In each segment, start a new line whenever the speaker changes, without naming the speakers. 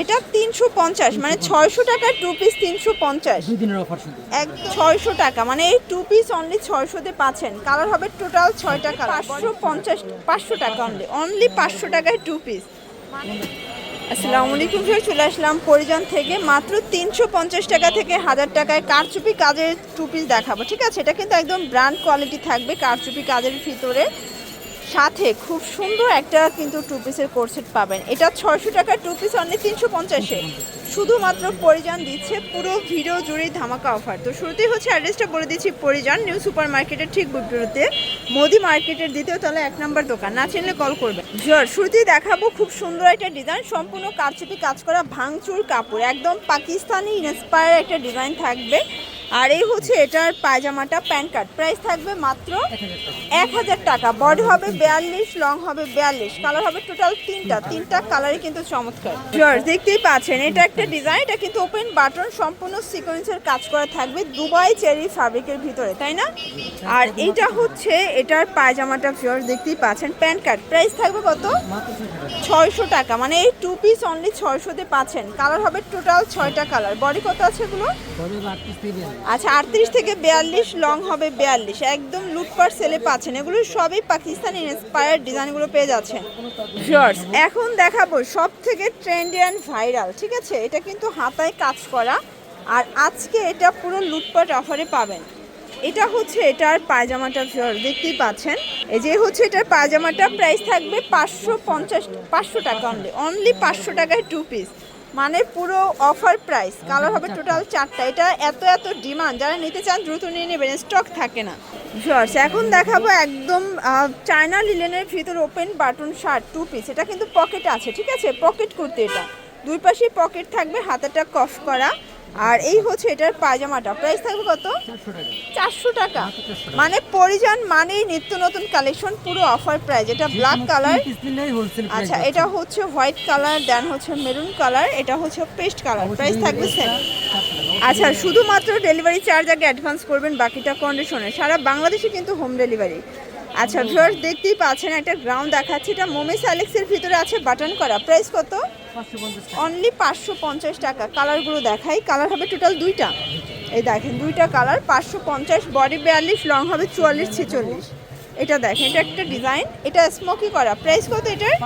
এটা তিনশো পঞ্চাশ মানে ছয়শো টাকার টু পিস তিনশো পঞ্চাশ। এক ছয়শো টাকা মানে এই টু পিস অনলি ছয়শোতে পাচ্ছেন। কালার হবে টোটাল ছয়টা কালার পাঁচশো পঞ্চাশ পাঁচশো টাকা অনলি অনলি পাঁচশো টাকায় টু পিস আসসালামু আলাইকুম ফের চলে আসলাম পরিজন থেকে। মাত্র তিনশো পঞ্চাশ টাকা থেকে হাজার টাকায় কারচুপি কাজের টু পিস দেখাবো ঠিক আছে? এটা কিন্তু একদম ব্র্যান্ড কোয়ালিটি থাকবে কারচুপি কাজের ভিতরে। সাথে খুব সুন্দর একটা কিন্তু টু পিসের কোর্সেট পাবেন। এটা ছয়শো টাকার টু পিস অনলি তিনশো পঞ্চাশে। শুধুমাত্র পরিজান দিচ্ছে পুরো ভিডিও জুড়েই ধামাকা অফার তো শুরুতেই হচ্ছে অ্যাড্রেসটা বলে দিচ্ছি পরিজান নিউ সুপার মার্কেটের ঠিক বিপরীতে। মোদি মার্কেটের দ্বিতীয় তলা এক নম্বর দোকান, না চিনলে কল করবে জোর শুরুতেই দেখাবো খুব সুন্দর একটা ডিজাইন সম্পূর্ণ কারচুপি কাজ করা ভাঙচুর কাপড়, একদম পাকিস্তানি ইন্সপায়ার একটা ডিজাইন থাকবে। আর এই হচ্ছে এটার পায়জামাটা প্যান্ট কার্ড। প্রাইস থাকবে মাত্র এক হাজার টাকা। বডি হবে বিয়াল্লিশ লং হবে বিয়াল্লিশ। কালার হবে টোটাল তিনটা। তিনটা কালারই কিন্তু চমৎকার। জর্জ দেখতেই পাচ্ছেন, এটা একটা ডিজাইন এটা কিন্তু ওপেন বাটন সম্পূর্ণ সিকোয়েন্সের কাজ করা থাকবে দুবাই চেরি ফ্যাব্রিকের ভিতরে, তাই না? আর এইটা হচ্ছে এটার পায়জামাটা জর্জ দেখতেই পাচ্ছেন প্যান্ট কার্ড। প্রাইস থাকবে কত?
ছয়শো টাকা।
মানে এই টু পিস অনলি ছয়শোতে পাচ্ছেন। কালার হবে টোটাল ছয়টা কালার বডি কত আছে এগুলো? আচ্ছা আটত্রিশ থেকে বিয়াল্লিশ লং হবে বিয়াল্লিশ। একদম লুটপাট সেলে পাচ্ছেন। এগুলো সবই পাকিস্তানি ইন্সপায়ার ডিজাইনগুলো পেয়ে যাচ্ছেন। এখন দেখাবো সব থেকে ট্রেন্ডি অ্যান্ড ভাইরাল ঠিক আছে? এটা কিন্তু হাতায় কাজ করা। আর আজকে এটা পুরো লুটপাট অফারে পাবেন। এটা হচ্ছে এটার পায়জামাটা ভিউয়ার দেখতেই পাচ্ছেন। এই যে হচ্ছে এটার পায়জামাটা প্রাইস থাকবে পাঁচশো পঞ্চাশ পাঁচশো টাকা অনলি অনলি পাঁচশো টাকায় টু পিস মানে পুরো অফার প্রাইস কালার হবে টোটাল চারটা। এটা এত এত ডিমান্ড যারা নিতে চান দ্রুত নিয়ে নেবেন স্টক থাকে না। ভিউয়ার্স এখন দেখাবো একদম চায়না লিলেনের ভিতর open button shirt two piece এটা কিন্তু পকেট আছে ঠিক আছে? পকেট করতে এটা। দুই পাশে পকেট থাকবে হাতাটা কফ করা। আর এই হচ্ছে এটার পায়জামাটা। প্রাইস থাকবে কত?
চারশো টাকা।
মানে পরিজান মানেই নিত্য নতুন কালেকশন পুরো অফার প্রাইস এটা ব্ল্যাক কালার আচ্ছা এটা হচ্ছে হোয়াইট কালার দেন হচ্ছে মেরুন কালার এটা হচ্ছে পেস্ট কালার প্রাইস থাকবে সেম আচ্ছা শুধুমাত্র ডেলিভারি চার্জ আগে অ্যাডভান্স করবেন বাকিটা কন্ডিশনে সারা বাংলাদেশে কিন্তু হোম ডেলিভারি আচ্ছা ভিউয়ার্স দেখতেই পাচ্ছেন একটা গ্রাউন্ড দেখাচ্ছি। এটা মোমেস অ্যালেক্সের ভিতরে আছে বাটন করা। প্রাইস কত? অনলি পাঁচশো পঞ্চাশ টাকা। কালারগুলো দেখাই। কালার হবে টোটাল দুইটা। এই দেখেন, দুইটা কালার পাঁচশো পঞ্চাশ বডি বিয়াল্লিশ লং হবে চুয়াল্লিশ, ছেচল্লিশ। এটা দেখেন, এটা একটা ডিজাইন এটা স্মোকি করা। প্রাইস কত এটার?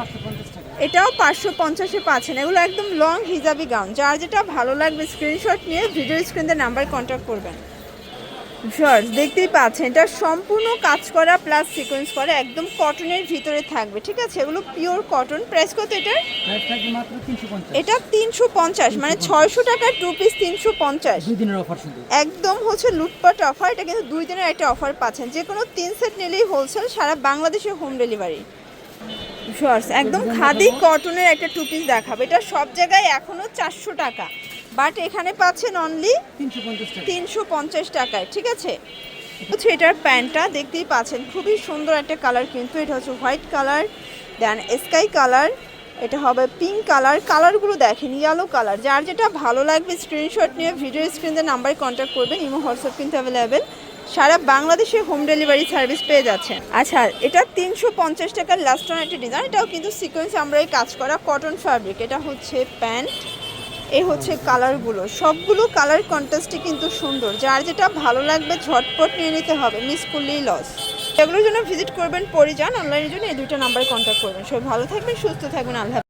এটাও পাঁচশো পঞ্চাশে পাচ্ছেন। এগুলো একদম লং হিজাবি গাউন যার যেটা ভালো লাগবে স্ক্রিনশট নিয়ে ভিডিও স্ক্রিনে নাম্বার কন্ট্যাক্ট করবেন। শর্টস দেখতেই পাচ্ছেন এটা সম্পূর্ণ কাজ করা প্লাস সিকোয়েন্স করা একদম কটনের ভিতরে থাকবে ঠিক আছে? এগুলো পিওর কটন প্রাইস কত এটার? এটা তিনশো পঞ্চাশ মানে ছয়শো টাকার টু পিস তিনশো পঞ্চাশ। একদম হচ্ছে লুটপাট অফার এটা কিন্তু দুই দিনের একটা অফার পাচ্ছেন। যে কোনো তিন সেট নিলেই হোলসেল সারা বাংলাদেশে হোম ডেলিভারি শর্টস, একদম খাদি কটনের একটা টু পিস দেখাবে। এটা সব জায়গায় এখনও চারশো টাকা। বাট এখানে পাচ্ছেন অনলি
তিনশো পঞ্চাশ
টাকায়, ঠিক আছে? হচ্ছে এটার প্যান্টটা দেখতেই পাচ্ছেন, খুবই সুন্দর একটা কালার কিন্তু, এটা হচ্ছে white colour then sky colour এটা হবে পিঙ্ক কালার কালারগুলো দেখেন ইয়েলো কালার যার যেটা ভালো লাগবে স্ক্রিনশট নিয়ে ভিডিও স্ক্রিনে নাম্বারে কন্ট্যাক্ট করবেন, ইমো হোয়াটসঅ্যাপ কিন্তু অ্যাভেলেবেল সারা বাংলাদেশে হোম ডেলিভারি সার্ভিস পেয়ে যাচ্ছেন। আচ্ছা এটা তিনশো পঞ্চাশ টাকার লাস্ট একটা ডিজাইন এটাও কিন্তু সিকোয়েন্স আমরা এই কাজ করা কটন ফ্যাব্রিক এটা হচ্ছে প্যান্ট এই হচ্ছে কালারগুলো সবগুলো কালার কন্ট্রাস্টই কিন্তু সুন্দর, যার যেটা ভালো লাগবে ঝটপট নিয়ে নিতে হবে মিস করলেই লস এগুলোর জন্য ভিজিট করবেন পরিযান অনলাইনের জন্য এই দুইটা নাম্বারে কন্ট্যাক্ট করবেন। সবাই ভালো থাকবেন, সুস্থ থাকবেন, আল্লাহ।